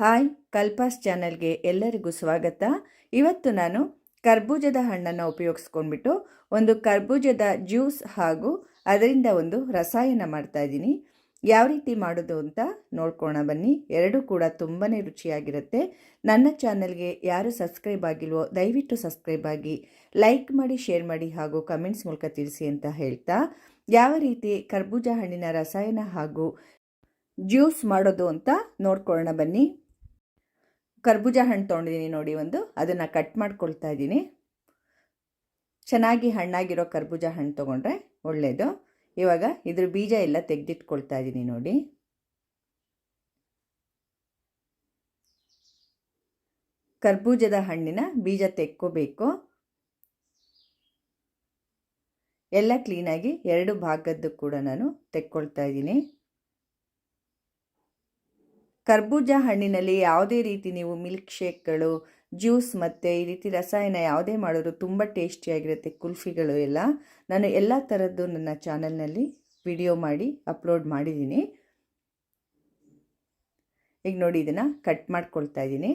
Hi, ಕಲ್ಪಾಸ್ ಚಾನಲ್ಗೆ ಎಲ್ಲರಿಗೂ ಸ್ವಾಗತ. ಇವತ್ತು ನಾನು ಕರ್ಬೂಜದ ಹಣ್ಣನ್ನು ಉಪಯೋಗಿಸ್ಕೊಂಡ್ಬಿಟ್ಟು ಒಂದು ಕರ್ಬೂಜದ ಜ್ಯೂಸ್ ಹಾಗೂ ಅದರಿಂದ ಒಂದು ರಸಾಯನ ಮಾಡ್ತಾ ಇದ್ದೀನಿ. ಯಾವ ರೀತಿ ಮಾಡೋದು ಅಂತ ನೋಡ್ಕೋಣ ಬನ್ನಿ. ಎರಡೂ ಕೂಡ ತುಂಬಾ ರುಚಿಯಾಗಿರುತ್ತೆ. ನನ್ನ ಚಾನಲ್ಗೆ ಯಾರು ಸಬ್ಸ್ಕ್ರೈಬ್ ಆಗಿಲ್ವೋ, ದಯವಿಟ್ಟು ಸಬ್ಸ್ಕ್ರೈಬ್ ಆಗಿ ಲೈಕ್ ಮಾಡಿ, ಶೇರ್ ಮಾಡಿ ಹಾಗೂ ಕಮೆಂಟ್ಸ್ ಮೂಲಕ ತಿಳಿಸಿ ಅಂತ ಹೇಳ್ತಾ, ಯಾವ ರೀತಿ ಕರ್ಬೂಜ ಹಣ್ಣಿನ ರಸಾಯನ ಹಾಗೂ ಜ್ಯೂಸ್ ಮಾಡೋದು ಅಂತ ನೋಡ್ಕೊಳ್ಳೋಣ ಬನ್ನಿ. ಕರ್ಬೂಜ ಹಣ್ಣು ತೊಗೊಂಡಿದ್ದೀನಿ ನೋಡಿ ಒಂದು. ಅದನ್ನು ಕಟ್ ಮಾಡ್ಕೊಳ್ತಾ ಇದ್ದೀನಿ. ಚೆನ್ನಾಗಿ ಹಣ್ಣಾಗಿರೋ ಕರ್ಬೂಜ ಹಣ್ಣು ತೊಗೊಂಡ್ರೆ ಒಳ್ಳೆಯದು ಇವಾಗ ಇದ್ರ ಬೀಜ ಎಲ್ಲ ತೆಗೆದಿಟ್ಕೊಳ್ತಾ ಇದ್ದೀನಿ ನೋಡಿ. ಕರ್ಬೂಜದ ಹಣ್ಣಿನ ಬೀಜ ತೆಕ್ಕೋಬೇಕು. ಎಲ್ಲ ಕ್ಲೀನಾಗಿ ಎರಡು ಭಾಗದ್ದು ಕೂಡ ನಾನು ತೆಕ್ಕೊಳ್ತಾ ಇದ್ದೀನಿ. ಕರ್ಬೂಜ ಹಣ್ಣಿನಲ್ಲಿ ಯಾವುದೇ ರೀತಿ ನೀವು ಮಿಲ್ಕ್ ಶೇಕ್ಗಳು ಜ್ಯೂಸ್ ಮತ್ತು ಈ ರೀತಿ ರಸಾಯನ ಯಾವುದೇ ಮಾಡಿದ್ರು ತುಂಬ ಟೇಸ್ಟಿಯಾಗಿರುತ್ತೆ ಕುಲ್ಫಿಗಳು ಎಲ್ಲ. ನಾನು ಎಲ್ಲ ಥರದ್ದು ನನ್ನ ಚಾನಲ್ನಲ್ಲಿ ವಿಡಿಯೋ ಮಾಡಿ ಅಪ್ಲೋಡ್ ಮಾಡಿದ್ದೀನಿ. ಈಗ ನೋಡಿ ಇದನ್ನು ಕಟ್ ಮಾಡ್ಕೊಳ್ತಾ ಇದ್ದೀನಿ.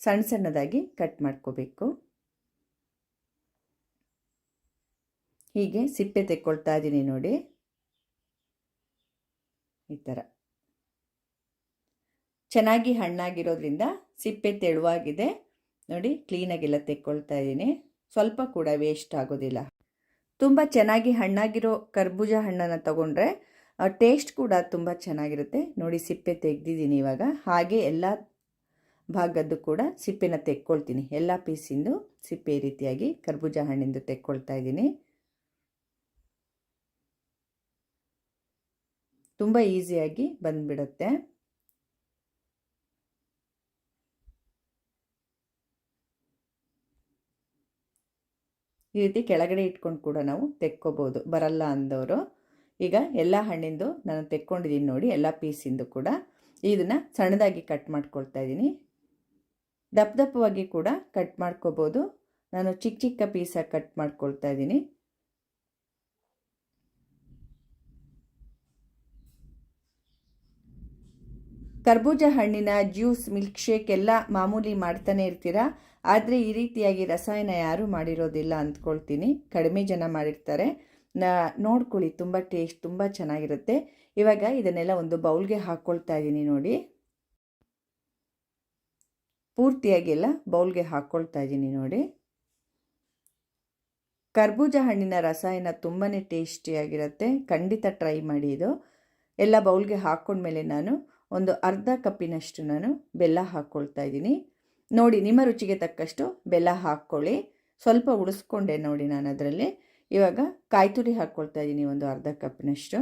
ಸಣ್ಣ ಸಣ್ಣದಾಗಿ ಕಟ್ ಮಾಡ್ಕೋಬೇಕು. ಹೀಗೆ ಸಿಪ್ಪೆ ತೆಕ್ಕೊಳ್ತಾ ಇದ್ದೀನಿ ನೋಡಿ. ಈ ಥರ ಚೆನ್ನಾಗಿ ಹಣ್ಣಾಗಿರೋದ್ರಿಂದ ಸಿಪ್ಪೆ ತೆಳುವಾಗಿದೆ. ನೋಡಿ ಕ್ಲೀನಾಗೆಲ್ಲ ತೆಕ್ಕೊಳ್ತಾ ಇದ್ದೀನಿ. ಸ್ವಲ್ಪ ಕೂಡ ವೇಸ್ಟ್ ಆಗೋದಿಲ್ಲ. ತುಂಬ ಚೆನ್ನಾಗಿ ಹಣ್ಣಾಗಿರೋ ಕರ್ಬೂಜ ಹಣ್ಣನ್ನು ತಗೊಂಡ್ರೆ ಟೇಸ್ಟ್ ಕೂಡ ತುಂಬ ಚೆನ್ನಾಗಿರುತ್ತೆ. ನೋಡಿ, ಸಿಪ್ಪೆ ತೆಗೆದಿದ್ದೀನಿ ಇವಾಗ. ಹಾಗೆ ಎಲ್ಲ ಭಾಗದ್ದು ಕೂಡ ಸಿಪ್ಪೆನ ತೆಕ್ಕೊಳ್ತೀನಿ. ಎಲ್ಲ ಪೀಸಿಂದು ಸಿಪ್ಪೆ ರೀತಿಯಾಗಿ ಕರ್ಬೂಜ ಹಣ್ಣಿಂದು ತೆಕ್ಕೊಳ್ತಾ ಇದ್ದೀನಿ. ತುಂಬ ಈಸಿಯಾಗಿ ಬಂದ್ಬಿಡುತ್ತೆ. ಈ ರೀತಿ ಕೆಳಗಡೆ ಇಟ್ಕೊಂಡು ಕೂಡ ನಾವು ತೆಕ್ಕೋಬೋದು. ಬರಲ್ಲ ಅಂದವರು. ಈಗ ಎಲ್ಲ ಹಣ್ಣಿಂದು ನಾನು ತೆಕ್ಕೊಂಡಿದ್ದೀನಿ ನೋಡಿ, ಎಲ್ಲ ಪೀಸಿಂದು ಕೂಡ. ಇದನ್ನು ಸಣ್ಣದಾಗಿ ಕಟ್ ಮಾಡ್ಕೊಳ್ತಾ ಇದ್ದೀನಿ. ದಪ್ಪ ದಪ್ಪವಾಗಿ ಕೂಡ ಕಟ್ ಮಾಡ್ಕೋಬೋದು. ನಾನು ಚಿಕ್ಕ ಚಿಕ್ಕ ಪೀಸಾಗಿ ಕಟ್ ಮಾಡ್ಕೊಳ್ತಾ ಇದ್ದೀನಿ. ಕರ್ಬೂಜ ಹಣ್ಣಿನ ಜ್ಯೂಸ್ ಮಿಲ್ಕ್ ಶೇಕ್ ಎಲ್ಲ ಮಾಮೂಲಿ ಮಾಡ್ತಾನೆ ಇರ್ತೀರಾ? ಆದರೆ ಈ ರೀತಿಯಾಗಿ ರಸಾಯನ ಯಾರೂ ಮಾಡಿರೋದಿಲ್ಲ ಅಂದ್ಕೊಳ್ತೀನಿ. ಕಡಿಮೆ ಜನ ಮಾಡಿರ್ತಾರೆ. ನೋಡ್ಕೊಳ್ಳಿ. ತುಂಬ ಟೇಸ್ಟ್ ತುಂಬ ಚೆನ್ನಾಗಿರುತ್ತೆ. ಇವಾಗ ಇದನ್ನೆಲ್ಲ ಒಂದು ಬೌಲ್ಗೆ ಹಾಕ್ಕೊಳ್ತಾ ಇದ್ದೀನಿ ನೋಡಿ. ಪೂರ್ತಿಯಾಗಿಲ್ಲ ಬೌಲ್ಗೆ ಹಾಕ್ಕೊಳ್ತಾ ಇದ್ದೀನಿ ನೋಡಿ. ಕರ್ಬೂಜ ಹಣ್ಣಿನ ರಸಾಯನ ತುಂಬಾ ಟೇಸ್ಟಿಯಾಗಿರುತ್ತೆ. ಖಂಡಿತ ಟ್ರೈ ಮಾಡಿ ಇದು. ಎಲ್ಲ ಬೌಲ್ಗೆ ಹಾಕ್ಕೊಂಡ್ಮೇಲೆ ನಾನು ಒಂದು ಅರ್ಧ ಕಪ್ಪಿನಷ್ಟು ನಾನು ಬೆಲ್ಲ ಹಾಕ್ಕೊಳ್ತಾ ಇದ್ದೀನಿ. ನೋಡಿ, ನಿಮ್ಮ ರುಚಿಗೆ ತಕ್ಕಷ್ಟು ಬೆಲ್ಲ ಹಾಕ್ಕೊಳ್ಳಿ. ಸ್ವಲ್ಪ ಉಳಿಸ್ಕೊಂಡೆ ನೋಡಿ ನಾನು ಅದರಲ್ಲಿ. ಇವಾಗ ಕಾಯಿ ತುರಿ ಹಾಕ್ಕೊಳ್ತಾ ಇದ್ದೀನಿ ಒಂದು ಅರ್ಧ ಕಪ್ಪಿನಷ್ಟು.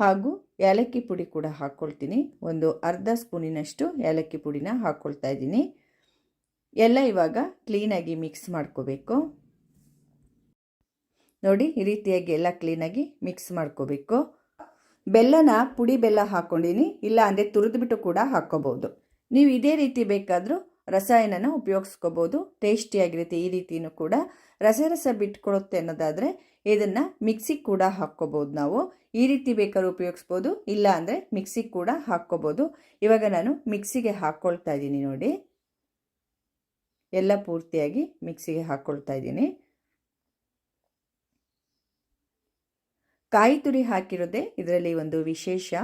ಹಾಗೂ ಏಲಕ್ಕಿ ಪುಡಿ ಕೂಡ ಹಾಕ್ಕೊಳ್ತೀನಿ ಒಂದು ಅರ್ಧ ಸ್ಪೂನಿನಷ್ಟು ಏಲಕ್ಕಿ ಪುಡಿನ ಹಾಕ್ಕೊಳ್ತಾ ಇದ್ದೀನಿ. ಎಲ್ಲ ಇವಾಗ ಕ್ಲೀನಾಗಿ ಮಿಕ್ಸ್ ಮಾಡ್ಕೋಬೇಕು. ನೋಡಿ, ಈ ರೀತಿಯಾಗಿ ಎಲ್ಲ ಕ್ಲೀನಾಗಿ ಮಿಕ್ಸ್ ಮಾಡ್ಕೋಬೇಕು. ಬೆಲ್ಲನ ಪುಡಿ ಬೆಲ್ಲ ಹಾಕ್ಕೊಂಡಿನಿ ಇಲ್ಲ ಅಂದರೆ ತುರಿದ್ಬಿಟ್ಟು ಕೂಡ ಹಾಕ್ಕೋಬೋದು. ನೀವು ಇದೇ ರೀತಿ ಬೇಕಾದರೂ ರಸಾಯನನ ಉಪಯೋಗಿಸ್ಕೋಬೋದು ಟೇಸ್ಟಿಯಾಗಿರುತ್ತೆ ಈ ರೀತಿಯೂ ಕೂಡ. ರಸರಸ ಬಿಟ್ಕೊಳುತ್ತೆ ಅನ್ನೋದಾದರೆ ಇದನ್ನು ಮಿಕ್ಸಿಗೆ ಕೂಡ ಹಾಕ್ಕೋಬೋದು ನಾವು. ಈ ರೀತಿ ಬೇಕಾದ್ರೂ ಉಪಯೋಗಿಸ್ಬೋದು, ಇಲ್ಲ ಅಂದರೆ ಮಿಕ್ಸಿಗೆ ಕೂಡ ಹಾಕ್ಕೋಬೋದು. ಇವಾಗ ನಾನು ಮಿಕ್ಸಿಗೆ ಹಾಕ್ಕೊಳ್ತಾ ಇದ್ದೀನಿ ನೋಡಿ. ಎಲ್ಲ ಪೂರ್ತಿಯಾಗಿ ಮಿಕ್ಸಿಗೆ ಹಾಕ್ಕೊಳ್ತಾ ಇದ್ದೀನಿ. ಕಾಯಿ ತುರಿ ಹಾಕಿರೋದೆ ಇದರಲ್ಲಿ ಒಂದು ವಿಶೇಷ,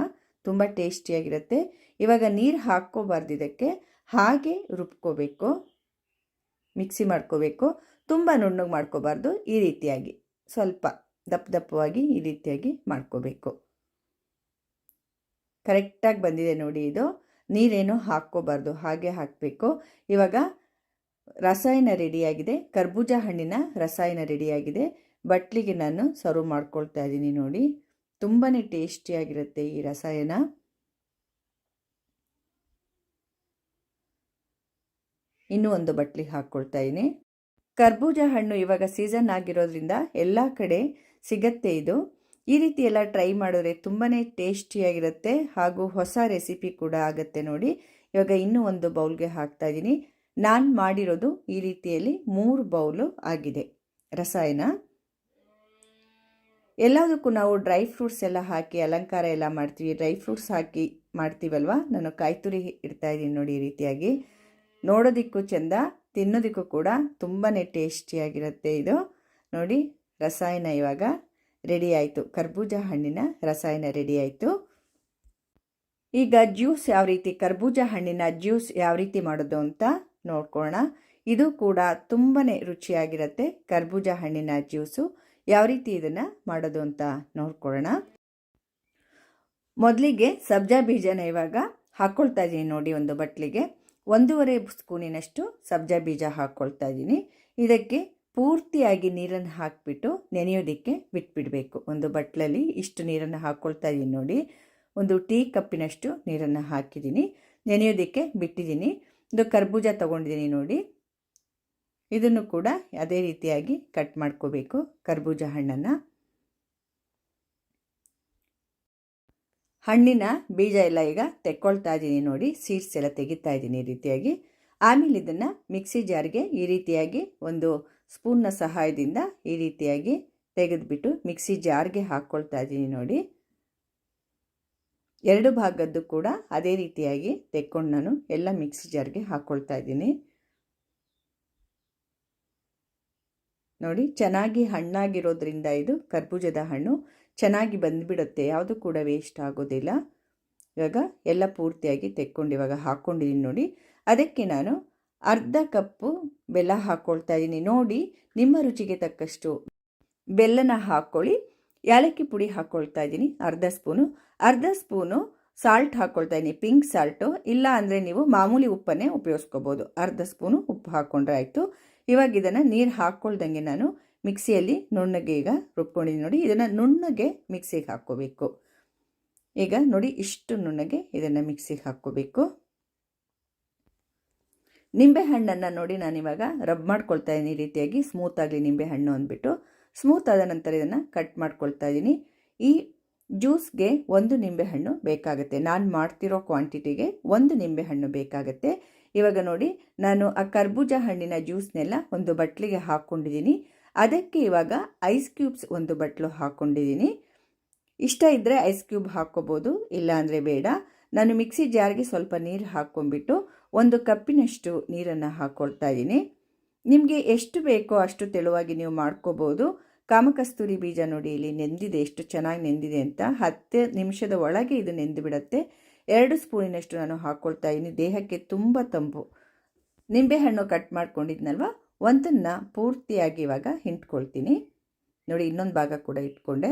ತುಂಬ ಟೇಸ್ಟಿಯಾಗಿರುತ್ತೆ. ಇವಾಗ ನೀರು ಹಾಕ್ಕೋಬಾರ್ದು ಇದಕ್ಕೆ ಹಾಗೆ ರುಬ್ಕೋಬೇಕು, ಮಿಕ್ಸಿ ಮಾಡ್ಕೋಬೇಕು. ತುಂಬ ನುಣ್ಣಗೆ ಮಾಡ್ಕೋಬಾರ್ದು, ಈ ರೀತಿಯಾಗಿ. ಸ್ವಲ್ಪ ದಪ್ಪ ದಪ್ಪವಾಗಿ ಈ ರೀತಿಯಾಗಿ ಮಾಡ್ಕೋಬೇಕು. ಕರೆಕ್ಟಾಗಿ ಬಂದಿದೆ ನೋಡಿ ಇದು. ನೀರೇನು ಹಾಕ್ಕೋಬಾರ್ದು, ಹಾಗೆ ಹಾಕಬೇಕು. ಇವಾಗ ರಸಾಯನ ರೆಡಿಯಾಗಿದೆ. ಕರ್ಬೂಜ ಹಣ್ಣಿನ ರಸಾಯನ ರೆಡಿಯಾಗಿದೆ. ಬಟ್ಲಿಗೆ ನಾನು ಸರ್ವ್ ಮಾಡ್ಕೊಳ್ತಾ ಇದ್ದೀನಿ ನೋಡಿ. ತುಂಬಾ ಟೇಸ್ಟಿಯಾಗಿರುತ್ತೆ ಈ ರಸಾಯನ. ಇನ್ನೂ ಒಂದು ಬಟ್ಲಿಗೆ ಹಾಕ್ಕೊಳ್ತಾ ಇದ್ದೀನಿ. ಕರ್ಬೂಜ ಹಣ್ಣು ಇವಾಗ ಸೀಸನ್ ಆಗಿರೋದ್ರಿಂದ ಎಲ್ಲ ಕಡೆ ಸಿಗತ್ತೆ ಇದು. ಈ ರೀತಿ ಎಲ್ಲ ಟ್ರೈ ಮಾಡಿದ್ರೆ ತುಂಬಾ ಟೇಸ್ಟಿಯಾಗಿರುತ್ತೆ ಹಾಗೂ ಹೊಸ ರೆಸಿಪಿ ಕೂಡ ಆಗುತ್ತೆ ನೋಡಿ. ಇವಾಗ ಇನ್ನೂ ಒಂದು ಬೌಲ್ಗೆ ಹಾಕ್ತಾ ಇದ್ದೀನಿ. ನಾನು ಮಾಡಿರೋದು ಈ ರೀತಿಯಲ್ಲಿ ಮೂರು ಬೌಲು ಆಗಿದೆ ರಸಾಯನ. ಎಲ್ಲದಕ್ಕೂ ನಾವು ಡ್ರೈ ಫ್ರೂಟ್ಸ್ ಎಲ್ಲ ಹಾಕಿ, ಅಲಂಕಾರ ಎಲ್ಲ ಮಾಡ್ತೀವಿ. ಡ್ರೈ ಫ್ರೂಟ್ಸ್ ಹಾಕಿ ಮಾಡ್ತೀವಲ್ವ? ನಾನು ಕಾಯಿ ತುರಿ ಇಡ್ತಾ ಇದ್ದೀನಿ ನೋಡಿ ಈ ರೀತಿಯಾಗಿ. ನೋಡೋದಕ್ಕೂ ಚೆಂದ, ತಿನ್ನೋದಕ್ಕೂ ಕೂಡ ತುಂಬಾ ಟೇಸ್ಟಿಯಾಗಿರುತ್ತೆ ಇದು. ನೋಡಿ, ರಸಾಯನ ಇವಾಗ ರೆಡಿ ಆಯಿತು. ಕರ್ಬೂಜ ಹಣ್ಣಿನ ರಸಾಯನ ರೆಡಿ ಆಯಿತು. ಈಗ ಜ್ಯೂಸ್ ಯಾವ ರೀತಿ, ಕರ್ಬೂಜ ಹಣ್ಣಿನ ಜ್ಯೂಸ್ ಯಾವ ರೀತಿ ಮಾಡೋದು ಅಂತ ನೋಡ್ಕೋಣ ಇದು ಕೂಡ ತುಂಬಾ ರುಚಿಯಾಗಿರುತ್ತೆ, ಕರ್ಬೂಜ ಹಣ್ಣಿನ ಜ್ಯೂಸು. ಯಾವ ರೀತಿ ಇದನ್ನು ಮಾಡೋದು ಅಂತ ನೋಡ್ಕೊಳ್ಳೋಣ. ಮೊದಲಿಗೆ ಸಬ್ಜಾ ಬೀಜನ ಇವಾಗ ಹಾಕ್ಕೊಳ್ತಾ ಇದ್ದೀನಿ ನೋಡಿ ಒಂದು ಬಟ್ಲಿಗೆ. ಒಂದೂವರೆ ಸ್ಪೂನಿನಷ್ಟು ಸಬ್ಜಾ ಬೀಜ ಹಾಕ್ಕೊಳ್ತಾ ಇದ್ದೀನಿ ಇದಕ್ಕೆ ಪೂರ್ತಿಯಾಗಿ ನೀರನ್ನು ಹಾಕಿಬಿಟ್ಟು ನೆನೆಯೋದಕ್ಕೆ ಬಿಟ್ಬಿಡಬೇಕು. ಒಂದು ಬಟ್ಲಲ್ಲಿ ಇಷ್ಟು ನೀರನ್ನು ಹಾಕ್ಕೊಳ್ತಾ ಇದ್ದೀನಿ ನೋಡಿ. ಒಂದು ಟೀ ಕಪ್ಪಿನಷ್ಟು ನೀರನ್ನು ಹಾಕಿದ್ದೀನಿ ನೆನೆಯೋದಕ್ಕೆ ಬಿಟ್ಟಿದ್ದೀನಿ ಇದು ಕರ್ಬೂಜ ತೊಗೊಂಡಿದ್ದೀನಿ ನೋಡಿ. ಇದನ್ನು ಕೂಡ ಅದೇ ರೀತಿಯಾಗಿ ಕಟ್ ಮಾಡ್ಕೋಬೇಕು ಕರ್ಬೂಜ ಹಣ್ಣನ್ನು. ಹಣ್ಣಿನ ಬೀಜ ಎಲ್ಲ ಈಗ ತೆಕ್ಕೊಳ್ತಾ ಇದ್ದೀನಿ ನೋಡಿ ಸೀಡ್ಸ್ ಎಲ್ಲ ತೆಗಿತಾ ಇದ್ದೀನಿ ಈ ರೀತಿಯಾಗಿ. ಆಮೇಲೆ ಇದನ್ನು ಮಿಕ್ಸಿ ಜಾರ್ಗೆ ಈ ರೀತಿಯಾಗಿ ಒಂದು ಸ್ಪೂನ್ನ ಸಹಾಯದಿಂದ ಈ ರೀತಿಯಾಗಿ ತೆಗೆದುಬಿಟ್ಟು ಮಿಕ್ಸಿ ಜಾರ್ಗೆ ಹಾಕ್ಕೊಳ್ತಾ ಇದ್ದೀನಿ ನೋಡಿ. ಎರಡು ಭಾಗದ್ದು ಕೂಡ ಅದೇ ರೀತಿಯಾಗಿ ತೆಕ್ಕೊಂಡು ನಾನು ಎಲ್ಲ ಮಿಕ್ಸಿ ಜಾರ್ಗೆ ಹಾಕ್ಕೊಳ್ತಾ ಇದ್ದೀನಿ ನೋಡಿ, ಚೆನ್ನಾಗಿ ಹಣ್ಣಾಗಿರೋದ್ರಿಂದ ಇದು ಕರ್ಬೂಜದ ಹಣ್ಣು. ಚೆನ್ನಾಗಿ ಬಂದುಬಿಡುತ್ತೆ. ಯಾವುದು ಕೂಡ ವೇಸ್ಟ್ ಆಗೋದಿಲ್ಲ. ಇವಾಗ ಎಲ್ಲ ಪೂರ್ತಿಯಾಗಿ ತೆಕ್ಕೊಂಡು ಇವಾಗ ಹಾಕ್ಕೊಂಡಿದ್ದೀನಿ ನೋಡಿ. ಅದಕ್ಕೆ ನಾನು ಅರ್ಧ ಕಪ್ಪು ಬೆಲ್ಲ ಹಾಕ್ಕೊಳ್ತಾ ಇದ್ದೀನಿ ನೋಡಿ, ನಿಮ್ಮ ರುಚಿಗೆ ತಕ್ಕಷ್ಟು ಬೆಲ್ಲನ ಹಾಕ್ಕೊಳ್ಳಿ ಏಲಕ್ಕಿ ಪುಡಿ ಹಾಕ್ಕೊಳ್ತಾ ಇದ್ದೀನಿ ಅರ್ಧ ಸ್ಪೂನು. ಅರ್ಧ ಸ್ಪೂನು ಸಾಲ್ಟ್ ಹಾಕ್ಕೊಳ್ತಾ ಇದ್ದೀನಿ ಪಿಂಕ್ ಸಾಲ್ಟು ಇಲ್ಲ ಅಂದರೆ ನೀವು ಮಾಮೂಲಿ ಉಪ್ಪನ್ನೇ ಉಪಯೋಗಿಸ್ಕೋಬೋದು. ಅರ್ಧ ಸ್ಪೂನು ಉಪ್ಪು ಹಾಕ್ಕೊಂಡ್ರೆ ಆಯಿತು. ಇವಾಗ ಇದನ್ನು ನೀರು ಹಾಕ್ಕೊಳ್ದಂಗೆ ನಾನು ಮಿಕ್ಸಿಯಲ್ಲಿ ನುಣ್ಣಗೆ ಈಗ ರುಬ್ಕೊಂಡಿದ್ದೀನಿ ನೋಡಿ, ಇದನ್ನು ನುಣ್ಣಗೆ ಮಿಕ್ಸಿಗೆ ಹಾಕ್ಕೋಬೇಕು. ಈಗ ನೋಡಿ ಇಷ್ಟು ನುಣ್ಣಗೆ ಇದನ್ನು ಮಿಕ್ಸಿಗೆ ಹಾಕ್ಕೋಬೇಕು. ನಿಂಬೆಹಣ್ಣನ್ನು ನೋಡಿ ನಾನಿವಾಗ ರಬ್ ಮಾಡ್ಕೊಳ್ತಾ ಇದ್ದೀನಿ ಈ ರೀತಿಯಾಗಿ, ಸ್ಮೂತ್ ಆಗಲಿ ನಿಂಬೆಹಣ್ಣು ಅಂದ್ಬಿಟ್ಟು. ಸ್ಮೂತ್ ಆದ ನಂತರ ಇದನ್ನು ಕಟ್ ಮಾಡ್ಕೊಳ್ತಾ ಇದ್ದೀನಿ. ಈ ಜ್ಯೂಸ್ಗೆ ಒಂದು ನಿಂಬೆಹಣ್ಣು ಬೇಕಾಗುತ್ತೆ. ನಾನು ಮಾಡ್ತಿರೋ ಕ್ವಾಂಟಿಟಿಗೆ ಒಂದು ನಿಂಬೆಹಣ್ಣು ಬೇಕಾಗುತ್ತೆ. ಇವಾಗ ನೋಡಿ, ನಾನು ಆ ಕರ್ಬೂಜ ಹಣ್ಣಿನ ಜ್ಯೂಸ್ನೆಲ್ಲ ಒಂದು ಬಟ್ಲಿಗೆ ಹಾಕ್ಕೊಂಡಿದ್ದೀನಿ. ಅದಕ್ಕೆ ಇವಾಗ ಐಸ್ ಕ್ಯೂಬ್ಸ್ ಒಂದು ಬಟ್ಲು ಹಾಕ್ಕೊಂಡಿದ್ದೀನಿ. ಇಷ್ಟ ಇದ್ದರೆ ಐಸ್ ಕ್ಯೂಬ್ ಹಾಕ್ಕೋಬೋದು ಇಲ್ಲ ಅಂದರೆ ಬೇಡ. ನಾನು ಮಿಕ್ಸಿ ಜಾರ್ಗೆ ಸ್ವಲ್ಪ ನೀರು ಹಾಕ್ಕೊಂಡ್ಬಿಟ್ಟು ಒಂದು ಕಪ್ಪಿನಷ್ಟು ನೀರನ್ನು ಹಾಕ್ಕೊಳ್ತಾ ಇದ್ದೀನಿ. ನಿಮಗೆ ಎಷ್ಟು ಬೇಕೋ ಅಷ್ಟು ತೆಳುವಾಗಿ ನೀವು ಮಾಡ್ಕೋಬೋದು. ಕಾಮಕಸ್ತೂರಿ ಬೀಜ ನೋಡಿ, ಇಲ್ಲಿ ನೆಂದಿದೆ, ಎಷ್ಟು ಚೆನ್ನಾಗಿ ನೆಂದಿದೆ ಅಂತ. ಹತ್ತು ನಿಮಿಷದ ಒಳಗೆ ಇದು ನೆಂದು ಬಿಡುತ್ತೆ ಎರಡು ಸ್ಪೂನಿನಷ್ಟು ನಾನು ಹಾಕ್ಕೊಳ್ತಾ ಇದ್ದೀನಿ ದೇಹಕ್ಕೆ ತುಂಬ ತಂಪು. ನಿಂಬೆಹಣ್ಣು ಕಟ್ ಮಾಡ್ಕೊಂಡಿದ್ನಲ್ವ? ಒಂದನ್ನು ಪೂರ್ತಿಯಾಗಿ ಇವಾಗ ಹಿಂಟ್ಕೊಳ್ತೀನಿ. ನೋಡಿ, ಇನ್ನೊಂದು ಭಾಗ ಕೂಡ ಇಟ್ಕೊಂಡೆ.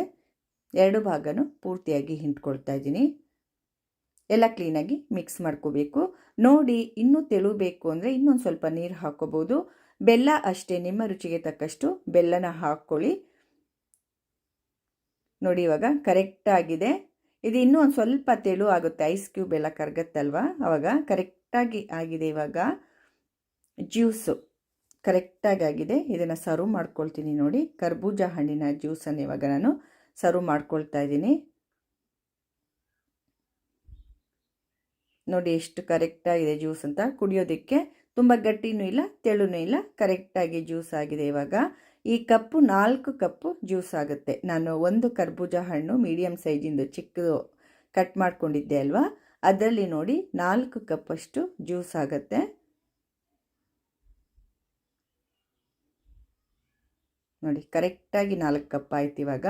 ಎರಡು ಭಾಗನೂ ಪೂರ್ತಿಯಾಗಿ ಹಿಂಟ್ಕೊಳ್ತಾ ಇದ್ದೀನಿ ಎಲ್ಲ ಕ್ಲೀನಾಗಿ ಮಿಕ್ಸ್ ಮಾಡ್ಕೋಬೇಕು. ನೋಡಿ, ಇನ್ನೂ ತೆಳು ಬೇಕು ಅಂದರೆ ಇನ್ನೊಂದು ಸ್ವಲ್ಪ ನೀರು ಹಾಕ್ಕೋಬೋದು ಬೆಲ್ಲ ಅಷ್ಟೇ, ನಿಮ್ಮ ರುಚಿಗೆ ತಕ್ಕಷ್ಟು ಬೆಲ್ಲನ ಹಾಕ್ಕೊಳ್ಳಿ. ನೋಡಿ, ಇವಾಗ ಕರೆಕ್ಟಾಗಿದೆ ಇದು ಇನ್ನೂ ಒಂದು ಸ್ವಲ್ಪ ತೆಳು ಆಗುತ್ತೆ ಐಸ್ ಕ್ಯೂಬ್ ಎಲ್ಲ ಕರಗತ್ತಲ್ವ? ಅವಾಗ ಕರೆಕ್ಟಾಗಿ ಆಗಿದೆ ಇವಾಗ ಜ್ಯೂಸು ಕರೆಕ್ಟಾಗಿ ಆಗಿದೆ. ಇದನ್ನು ಸರ್ವ್ ಮಾಡ್ಕೊಳ್ತೀನಿ ನೋಡಿ. ಕರ್ಬೂಜ ಹಣ್ಣಿನ ಜ್ಯೂಸನ್ನು ಇವಾಗ ನಾನು ಸರ್ವ್ ಮಾಡ್ಕೊಳ್ತಾ ಇದ್ದೀನಿ. ನೋಡಿ ಎಷ್ಟು ಕರೆಕ್ಟಾಗಿದೆ ಜ್ಯೂಸ್ ಅಂತ. ಕುಡಿಯೋದಕ್ಕೆ ತುಂಬ ಗಟ್ಟಿನೂ ಇಲ್ಲ, ತೆಳುನೂ ಇಲ್ಲ ಕರೆಕ್ಟಾಗಿ ಜ್ಯೂಸ್ ಆಗಿದೆ ಇವಾಗ. ಈ ಕಪ್ಪು ನಾಲ್ಕು ಕಪ್ಪು ಜ್ಯೂಸ್ ಆಗುತ್ತೆ. ನಾನು ಒಂದು ಕರ್ಬೂಜ ಹಣ್ಣು ಮೀಡಿಯಮ್ ಸೈಜಿಂದು ಚಿಕ್ಕದು ಕಟ್ ಮಾಡ್ಕೊಂಡಿದ್ದೆ ಅಲ್ವಾ? ಅದರಲ್ಲಿ ನೋಡಿ ನಾಲ್ಕು ಕಪ್ಪಷ್ಟು ಜ್ಯೂಸ್ ಆಗುತ್ತೆ. ನೋಡಿ, ಕರೆಕ್ಟಾಗಿ ನಾಲ್ಕು ಕಪ್ ಆಯ್ತು ಇವಾಗ.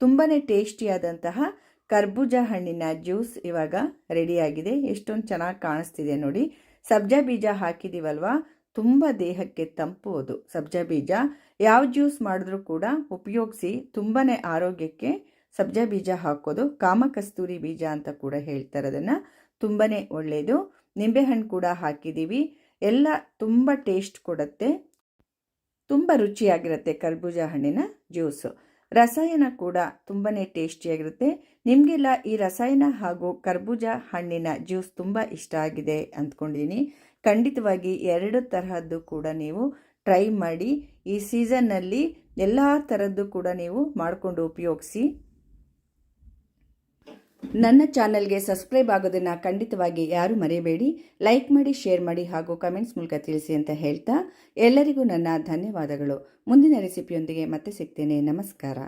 ತುಂಬಾ ಟೇಸ್ಟಿಯಾದಂತಹ ಕರ್ಬೂಜ ಹಣ್ಣಿನ ಜ್ಯೂಸ್ ಇವಾಗ ರೆಡಿಯಾಗಿದೆ ಎಷ್ಟೊಂದು ಚೆನ್ನಾಗಿ ಕಾಣಿಸ್ತಿದೆ ನೋಡಿ. ಸಬ್ಜಾ ಬೀಜ ಹಾಕಿದ್ದೀವಲ್ವಾ ತುಂಬ ದೇಹಕ್ಕೆ ತಂಪು ಅದು ಸಬ್ಜಾ ಬೀಜ. ಯಾವ ಜ್ಯೂಸ್ ಮಾಡಿದ್ರೂ ಕೂಡ ಉಪಯೋಗಿಸಿ ತುಂಬಾ ಆರೋಗ್ಯಕ್ಕೆ ಸಬ್ಜಾ ಬೀಜ ಹಾಕೋದು. ಕಾಮಕಸ್ತೂರಿ ಬೀಜ ಅಂತ ಕೂಡ ಹೇಳ್ತಾರೆ ಅದನ್ನು ತುಂಬಾ ಒಳ್ಳೆಯದು ನಿಂಬೆಹಣ್ಣು ಕೂಡ ಹಾಕಿದ್ದೀವಿ ಎಲ್ಲ ತುಂಬ ಟೇಸ್ಟ್ ಕೊಡುತ್ತೆ. ತುಂಬ ರುಚಿಯಾಗಿರುತ್ತೆ ಕರ್ಬೂಜ ಹಣ್ಣಿನ ಜ್ಯೂಸು. ರಸಾಯನ ಕೂಡ ತುಂಬಾ ಟೇಸ್ಟಿಯಾಗಿರುತ್ತೆ. ನಿಮಗೆಲ್ಲ ಈ ರಸಾಯನ ಹಾಗೂ ಕರ್ಬೂಜ ಹಣ್ಣಿನ ಜ್ಯೂಸ್ ತುಂಬ ಇಷ್ಟ ಆಗಿದೆ ಅಂದ್ಕೊಂಡಿದ್ದೀನಿ ಖಂಡಿತವಾಗಿ ಎರಡು ತರಹದ್ದು ಕೂಡ ನೀವು ಟ್ರೈ ಮಾಡಿ ಈ ಸೀಸನ್ನಲ್ಲಿ ಎಲ್ಲ ಥರದ್ದು ಕೂಡ ನೀವು ಮಾಡಿಕೊಂಡು ಉಪಯೋಗಿಸಿ. ನನ್ನ ಚಾನಲ್ಗೆ ಸಬ್ಸ್ಕ್ರೈಬ್ ಆಗೋದನ್ನು ಖಂಡಿತವಾಗಿ ಯಾರೂ ಮರೆಯಬೇಡಿ ಲೈಕ್ ಮಾಡಿ, ಶೇರ್ ಮಾಡಿ ಹಾಗೂ ಕಮೆಂಟ್ಸ್ ಮೂಲಕ ತಿಳಿಸಿ ಅಂತ ಹೇಳ್ತಾ ಎಲ್ಲರಿಗೂ ನನ್ನ ಧನ್ಯವಾದಗಳು. ಮುಂದಿನ ರೆಸಿಪಿಯೊಂದಿಗೆ ಮತ್ತೆ ಸಿಗ್ತೇನೆ. ನಮಸ್ಕಾರ.